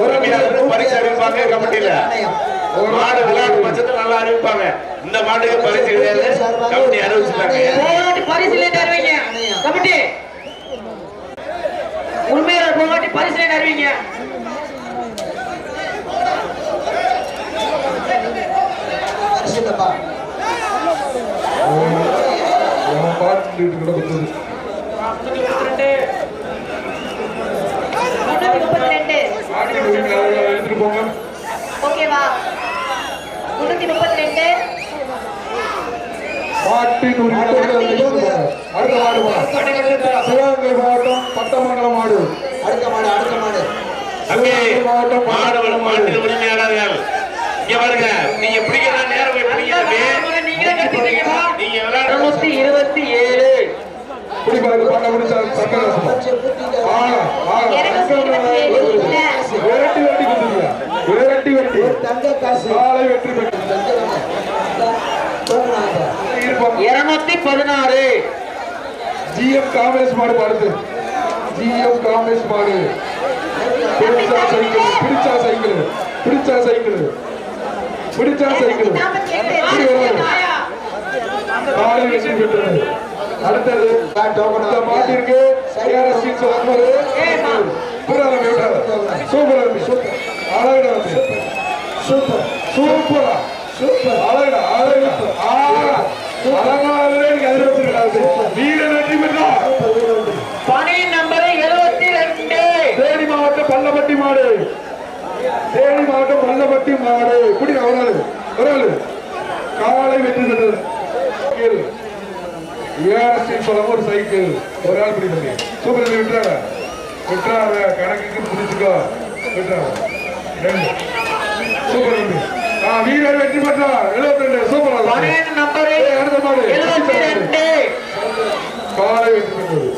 உரிமையாளருக்கு பரிசு அறிவிப்பாங்க கமிட்டியில மாடு விளையாட்டு பட்சத்தில் நல்லா அறிவிப்பாங்க இந்த மாட்டுக்கு பரிசு கிடையாது கமிட்டி அறிவிச்சுட்டாங்க பரிசுல தருவீங்க கமிட்டி உண்மையில போராட்டி பரிசுல தருவீங்க அவன் பாட்டு கிடக்குது முன்னூத்தி முப்பத்தி ரெண்டு பாட்டு எடுத்துட்டு போங்க ஓகேவா? முன்னூத்தி முப்பத்தி ரெண்டு. மாட்டின் உரிமையாளர் அடுத்த மாடு. சிவகங்கை மாவட்டம் பட்டமங்கலம் மாடு. அடுத்த மாடு அடுத்த மாடு. அங்கே மாடு மாட்டின் உரிமையாளர்கள் இங்க பாருங்க. நீங்க பிடிக்கிற நேரம் போய் பிடிக்கிறது? நீங்க இருநூத்தி இருபத்தி ஏழு. பாருங்க பாட்ட முடிச்சா சக்கர விரட்டி வெட்டி கொடுத்துருங்க விரட்டி வெட்டி தங்க காசு. காலை வெற்றி பெற்று. இருநூத்தி பதினாறு. ஜிஎம் காமேஷ் மாடு பாடுது. ஜிஎம் காமேஷ் மாடு. பிடிச்சா சைக்கிள் பிடிச்சா சைக்கிள் பிடிச்சா சைக்கிள் பிடிச்சா சைக்கிள். காலை வெற்றி பெற்றது. அடுத்தது மாட்டிற்கு ஏஆர்எஸ் சீட்ஸ் வரும்போது புறால சூப்பரா. இருக்கு அழகுடா சூப்பர். சூப்பரா சூப்பர் அழகுடா அழகுடா ஆ அழகாகவே எனக்கு எதிர்பார்த்திருக்காது வீரன் வெற்றி பெற்றார் பணி நம்பர் எழுபத்தி ரெண்டு தேனி மாவட்டம் பள்ளப்பட்டி மாடு தேனி மாவட்டம் பள்ளப்பட்டி மாடு இப்படி ஒரு ஆளு ஒரு ஆளு காலை வெற்றி பெற்றது ஏஆர்சி சொல்லும் ஒரு சைக்கிள் ஒரு ஆள் பிடி பண்ணி சூப்பர் விட்டுறாங்க விட்டுறாங்க கணக்குக்கு பிடிச்சுக்கோ. விட்டுறாங்க ரெண்டு. சூப்பர் தம்பி ஆ வீரர் வெற்றி பெற்றார். எழுபத்தி ரெண்டு. Super number. அடுத்த மாடு. ரெண்டு. காலை வெற்றி பெற்றது.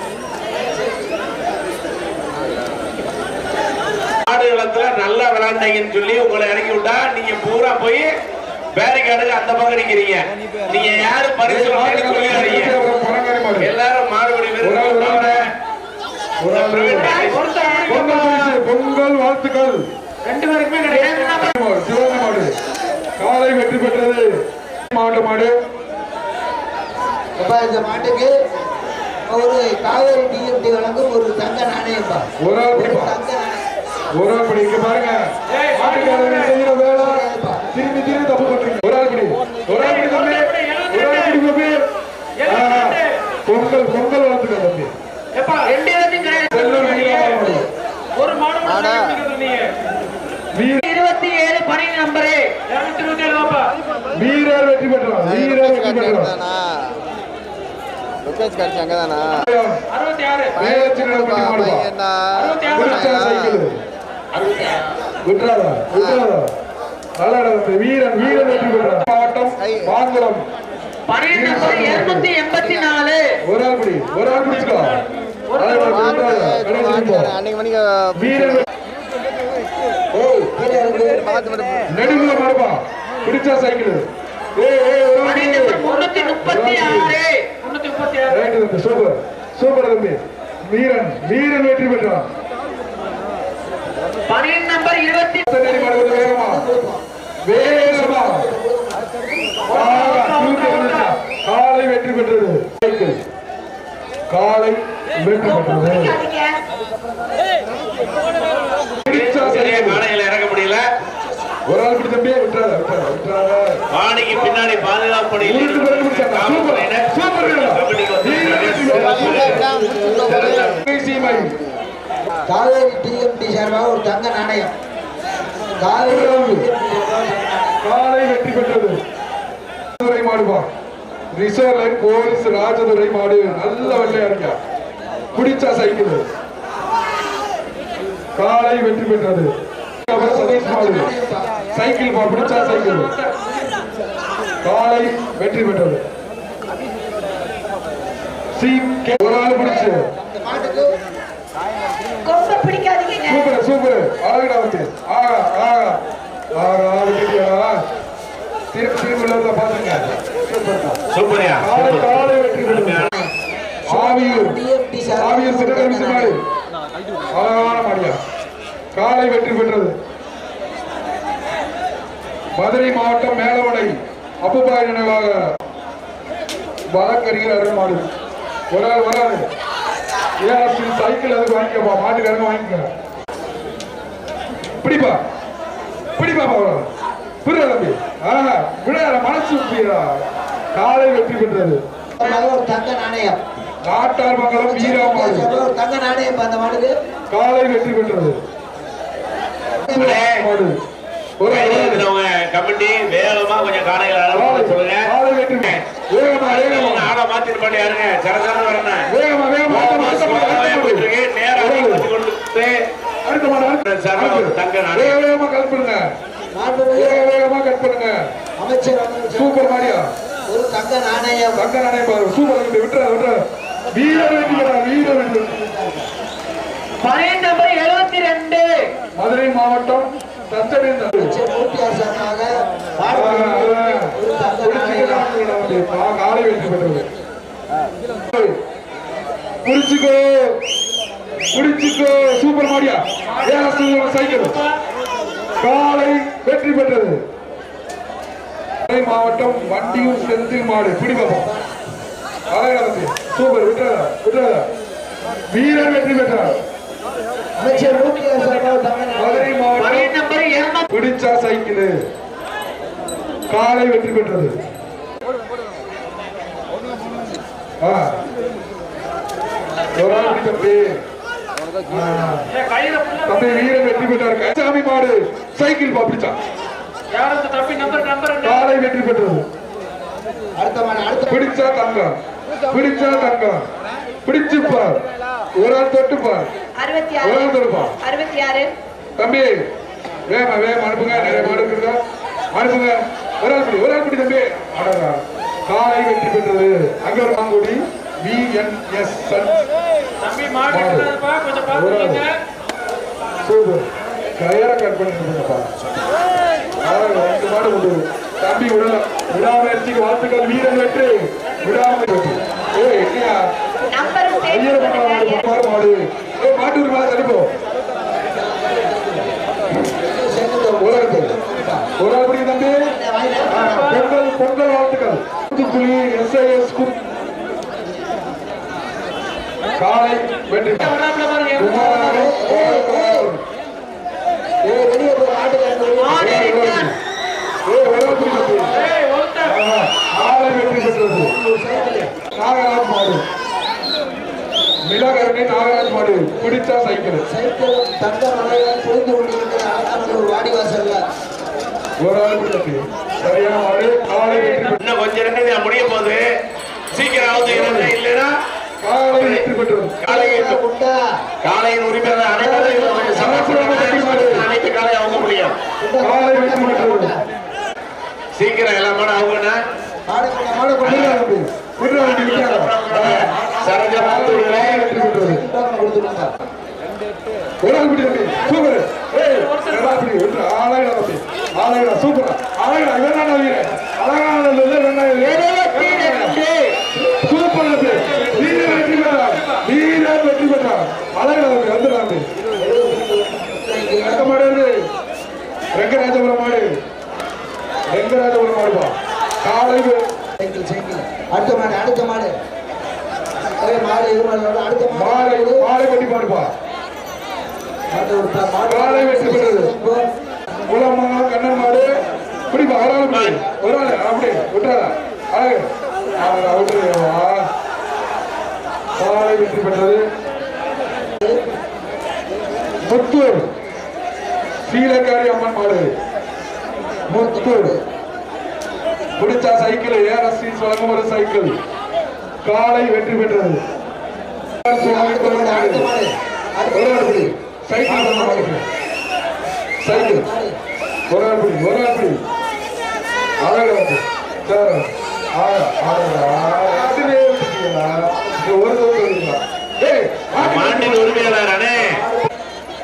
நல்லா விளையாண்டீங்கன்னு சொல்லி உங்களை இறக்கி விட்டா நீங்க பூரா போய் பேரிகார்டுக்கு அந்த பக்கம் நிக்கிறீங்க. நீங்க யாரு பரிசு மாடு எல்லாரும் ஆள். பொங்கல் வாழ்த்துக்கள். ரெண்டு பேருக்குமே சிவகங்கை மாடு காலை வெற்றி பெற்றது. மாவட்ட மாடு. அப்பா இந்த மாட்டுக்கு ஒரு காவேரி டிஎம்டி வழங்கும் ஒரு தங்க நாணயம்பா. ஒரு தங்க நாணயம். ஒரு ஆள் பிடி இங்க பாருங்க மாட்டுக்காரங்க. செய்யற வேலை. திரும்பி திரும்பி தப்பு பண்றீங்க. ஒரு ஆள் பிடி. ஒரு ஆள் பிடி தம்பி ஒரு ஆள் பிடி தம்பி ஆ, பொங்கல் பொங்கல் வாழ்த்துக்கள் தம்பி ரெண்டு பேருக்கும் கிடையாது. ஒரு வீர இருபத்தி ஏழு பணி நம்பரு. வீரர் வெற்றி பெற்றார் வீரர் வெற்றி பெற்றார் லொக்கேஷ் காட்சி அங்கதானா அறுபத்தி ஆறு விட்டுறாதா விட்டுறாதா. நல்லா நடந்தது வீரன் வீரன் வெற்றி பெற்றார் மாவட்டம் மாங்குளம். இருநூத்தி எண்பத்தி நாலு. ஒரு ஆள் பிடி ஒரு ஆள் பிடிச்சுக்கோ அன்னைக்கு மணிக்கு நெடுங்குல மாடுபா. பிடிச்சா சைக்கிள் சூப்பர் சூப்பர் தம்பி. வீரன் வீரன் வெற்றி பெற்றான். நம்பர் இருபத்தி வேகமா ஆகா, தூக்கி வந்துச்சா. காலை வெற்றி பெற்றது சைக்கிள். காலை வெற்றி பெற்றது பிடிச்சா சரியா சைக்கிள். காலையில இறக்க முடியல. ஒரு ஆள் பிடி தம்பியே விட்டுறாத விட்டுறாத விட்டுறாத பின்னாடி பாதுகாப்பு பணியில் காவேரி டிஎம்டி சார்பாக ஒரு தங்க நாணயம் காவேரி காலை வெற்றி பெற்றது. மாடுபா ரிசர்வ் லைன் போலீஸ் ராஜதுரை மாடு நல்ல வெள்ளையா இருக்கா பிடிச்சா சைக்கிள் காலை வெற்றி பெற்றது. சதீஷ் மாடு சைக்கிள் பா பிடிச்சா சைக்கிள். காலை வெற்றி பெற்றது. சி கே- ஒரு ஆள் பிடிச்சு. கொம்ப பிடிக்காதீங்க. Super super. அழகுடா வந்து ஆகா ஆகா. ஆகா விட்டுட்டியா திருப்பி திரும்பி உள்ளத பாத்துங்க சூப்பரியா காலை காலை வெற்றி பெற்றது ஆவியூர். டிஎம்டி ஆவியூர் சிறந்த சார்பாக அழகான மாடியா காலை வெற்றி பெற்றது. மதுரை மாவட்டம் மேலவடை அப்புபாய் நினைவாக வழக்கறிஞர் அருள்மாடு ஒரு ஆள் வராது ஏஆர்சி சைக்கிள் அதுக்கு வாங்கிக்கப்பா? மாட்டுக்காரங்க வாங்கிக்க? பிடிப்பா. பிடிப்பா பாவம் புரியுதா தம்பி. ஆஹா விளையாட மனசு புரியுதா காலை வெற்றி பெற்றது. ஒரு தங்க நாணயம். நாட்டார் மங்கலம் வீராமாடு தங்க நாணயம் அந்த மாடுக்கு. காலை வெற்றி பெற்றது. கமிட்டி வேகமா கொஞ்சம் காலையில அளவு சொல்லுங்க. காலை வெற்றி. பெற்றது. வேகமா வேகமா. ஆளை மாத்திட்டு பண்ணி யாருங்க? சரசாரம் வரணும் வேகமா வேகமா. தங்க நாடு. வேக வேகமா கட் பண்ணுங்க. வேகமா கட் பண்ணுங்க. அமைச்சர் சூப்பர் மாடியா? ஒரு தங்க நாணயம். தங்க நாணயம் பாரு. சூப்பர் விட்டு விட்டுற விட்டுற. வீரர் பெற்றார், வீரர் நம்பர் எழுபத்தி ரெண்டு மதுரை மாவட்டம் காலை வெற்றி பெற்றது புடிச்சுக்கோ புடிச்சுக்கோ சூப்பர் மாடியா? Super cycle. காலை வெற்றி பெற்றது. மதுரை மாவட்டம் வண்டியூர் செந்தில் மாடு. பிடி பாப்போம் அழகாக சூப்பர் விட்டுறதா விட்டுறதா வீரர் வெற்றி பெற்றார். அமைச்சர் மதுரை மாவட்டம் பிடிச்சா சைக்கிள். காலை வெற்றி பெற்றது. தம்பி. வீரன் வெற்றி பெற்றார். சாமி மாடு சைக்கிள் பா பிடிச்சா யாருக்கு தப்பி நம்பர் நம்பர் காலை வெற்றி பெற்றது. அடுத்த பிடிச்சா தங்கம். பிடிச்சா தங்கம் பிடிச்சு பார் ஒரு ஆள் தொட்டு பார் ஒரு ஆள் தொடுப்பா அறுபத்தி ஆறு. தம்பி வேமா வேமா அனுப்புங்க. நிறைய மாடு இருக்குதா? அனுப்புங்க. ஒரு ஆள் பிடி ஒரு ஆள் பிடி தம்பி. அடடா. காலை வெற்றி பெற்றது. அங்க ஒரு மாங்குடி. விஎன்எஸ் தம்பி ஒரு ஆள் சூப்பர். கயரை கட் பண்ணிருப்பா ரெண்டு மாடு கொண்டு வரும். தம்பி விடல விடாமுயற்சிக்கு வாழ்த்துக்கள். வீரன் வெற்றி. விடாமுயற்சி ஏ என்னையா நம்பரும் ஐயர் மாடு மாடு மாடு ஏ மாட்டு ஒரு மாடு தடுப்போம் ஒரு ஆள் பிடி. ஒரு ஆள் பிடிங்க தம்பி ஆ, பொங்கல் பொங்கல் வாழ்த்துக்கள் தூத்துக்குடி எஸ்ஐஎஸ் காலை வெற்றி குமாரன் குமாரன். ஏய் வெளியே போய் மாட்டுக்காரங்க ஏய், ஒரு ஆள் ஏய், ஒரு காலை வெற்றி பெற்றது நாகராஜ் மாடு மிளகரணி நாகராஜ் மாடு பிடிச்சா சைக்கிள் சைக்கிள் தங்க நாணயம் புரிந்து கொண்டிருக்கிற அழகான ஒரு வாடிவாசல்ல ஒரு ஆள் சரியான மாடு காலை வெற்றி இன்னும் கொஞ்ச நேரம் முடிய போகுது. சீக்கிரம் ஆகுது இல்லைன்னா காலை வெற்றி பெற்றது காலையை உண்டா காலையின் உரிமையாளர் அனைவரும் சமர்ப்பணம் அனைத்து காலை அவங்க முடியும். காலை வெற்றி பெற்றது சீக்கிரம் எல்லா மாடும் அவங்கண்ணா மாடு பிடி சூப்பர். இவன் அழகான இல்லை தம்பி வீரர் வெற்றி பெற்றார் வீரர் வெற்றி பெற்றார் அழகான தம்பி வந்துடா தம்பி எந்த மாடு இருக்கு ரெங்கராஜபுரம் மாடு ரெங்கராஜபுரம் மாடுப்பா காலை வெ- சைக்கிள் சைக்கிள் அடுத்த மாடு அடுத்த மாடு. மாடு இது மாடு வரும். அடுத்த மாடு. மாலை கட்டி மாடுப்பா மாடு மாடு வெற்றி பெற்றது. குளமா கண்ணன் மாடு. பிடிப்பா ஒரு ஆள் பிடி ஒரு ஆள் அப்படி விட்டுறாதா அழகு. விட்டுருவா காலை வெற்றி பெற்றது. முத்தூர். சீலக்காரி அம்மன் மாடு. முத்தூர். பிடிச்சா சைக்கிள் ஏஆர்எஸ் வழங்கும் ஒரு சைக்கிள். காலை வெற்றி பெற்றது. சைக்கிள். சைக்கிள். ஒரு ஆள் பிடி ஒரு ஆள் பிடி. அழகா சார். ஒரு மாட்டின் உரிமையாளர் அண்ணே.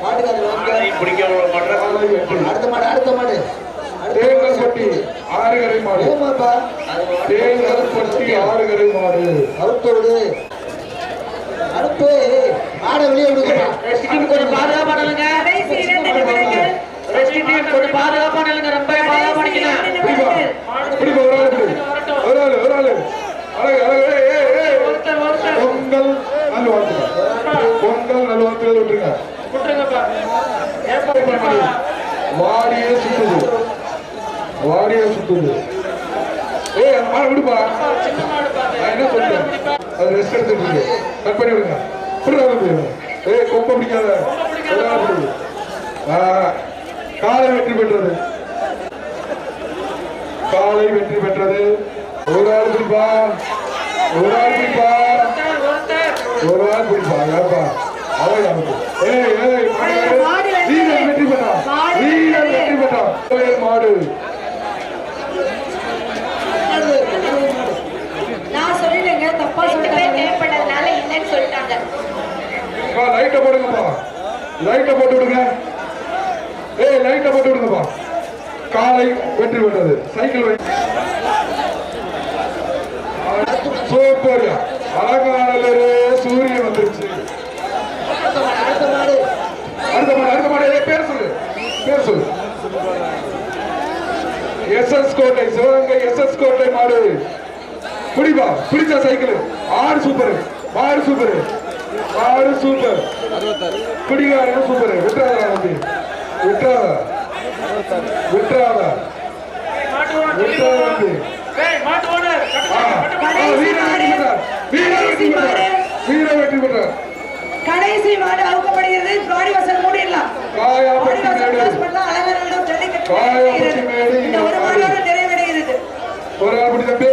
மாட்டுக்காரர் பிடிக்க மாட்டேன். அடுத்த மாடு அடுத்த மாடு. தேங்கல்பட்டி ஆறுகரை மாடு. ஏமாப்பா. தேங்கல்பட்டி ஆறுகரை மாடு. அறுத்து. விடு அறுப்பு மாடை வெளியே விடுங்கப்பா. கொஞ்சம் பாதுகாப்பு ரொம்ப ஒரு ஆள் ஒரு ஆள் ஒரு ஆள். அழகு அழகு. பொங்கல் நல்வாழ்த்துக்கள். பொங்கல் நல்வாழ்த்துக்கள் விட்டுருங்க. விட்டுருங்கப்பா. ஏப்பா வாடியே சுத்துது சுத்துது ஏய் அந்த மாடு விடுப்பா. நான் என்ன சொல்றேன்? அது ரெஸ்ட் எடுத்துட்டு இருக்கு கட் பண்ணி விடுங்க. புரியுதா உங்களுக்கு? ஏய் கொம்ப பிடிக்காத. காலை வெற்றி பெற்றது. காலை வெற்றி பெற்றது. ஒரு ஆள் பிடிப்பா. ஒரு ஆள் பிடிப்பா. ஒரு ஆள் பிடிப்பா. யாருப்பா அவன் ஏய் ஏய் வெற்றி. பெற்றான். வெற்றி. பெற்றான். மாடு நான் சொல்லிட்டேங்க தப்பா ரெண்டு பேர் சொல்லிட்டேன் தேவைப்பட்டதுனால சொல்லிட்டாங்க லைட்டை போடுங்கப்பா. லைட்டை போட்டு விடுங்க. ஏய் லைட்டை போட்டு விடுங்கப்பா. காலை வெற்றி பெற்றது. சைக்கிள் வெற்றி சூப்பர் அழகானலே சூரியன் வந்துருச்சு. அடுத்த மாடு அடுத்த மாடு. பேர் சொல்லு. பேர் சொல்லு. எஸ் எஸ் கோட்டை சிவகங்கை எஸ்எஸ் கோட்டை மாடு. பிடிப்பா பிடிச்ச சைக்கிள் ஆறு சூப்பர் மாடு சூப்பர். மாடு சூப்பர். பிடிக்காரங்க சூப்பர். விட்டுறாத தம்பி விட்டுறாத. விட்டுறாத. வெற்றி பெற்றார். கடைசி மாடு அவுக்கப்படுகிறது. பாடி வாசல் மூடிடலாம். அழகான நிறைவடைகிறது ஒரு ஆள் பிடி தம்பி